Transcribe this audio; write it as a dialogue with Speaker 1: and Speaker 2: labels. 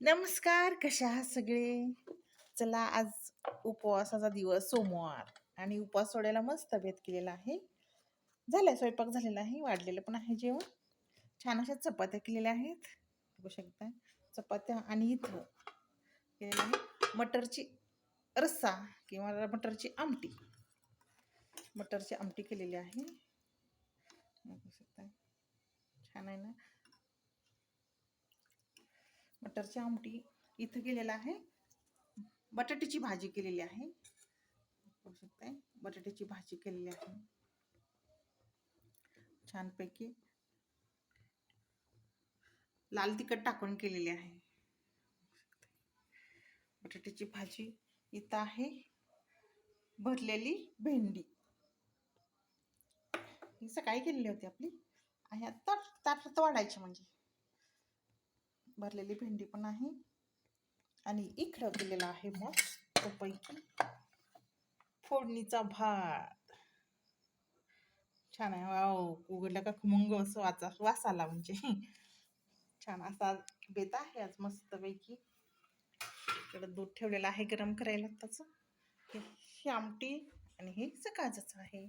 Speaker 1: नमस्कार कशा आहात सगळे? चला आज उपवासाचा दिवस सोमवार आणि उपवास सोडायला मस्त तब्येत केलेला आहे. झाला स्वयंपाक झालेला आहे वाढलेलं पण आहे जेवण. छान अशा चपात्या केलेल्या आहेत. बघू शकता. चपात्या आणि इथं केलेलं आहे मटरची रस्सा किंवा मटरची आमटी. मटरची आमटी केलेली आहे. बघू शकता. छान आहे ना? मटरची आमटी इथं केलेलं आहे. बटाट्याची भाजी केलेली आहे. बघू शकताय बटाट्याची भाजी केलेली आहे. छानपैकी लाल तिखट टाकून केलेली आहे. बटाट्याची भाजी इथं आहे. भरलेली भेंडी. ही सकाळी केलेली होती आपली. आणि आता ताटात वाढायची म्हणजे. भरलेली भेंडी पण आहे. आणि इकडं दिलेला आहे मग पैकी फोडणीचा भात. छान आहे. वाव उघडला का खमंग असं वाचा वास आला म्हणजे. छान असा बेत आहे आज मस्तपैकी. इकडं दूध ठेवलेलं आहे गरम करायला. त्याचं हे ही आमटी आणि हे सकाळचं आहे.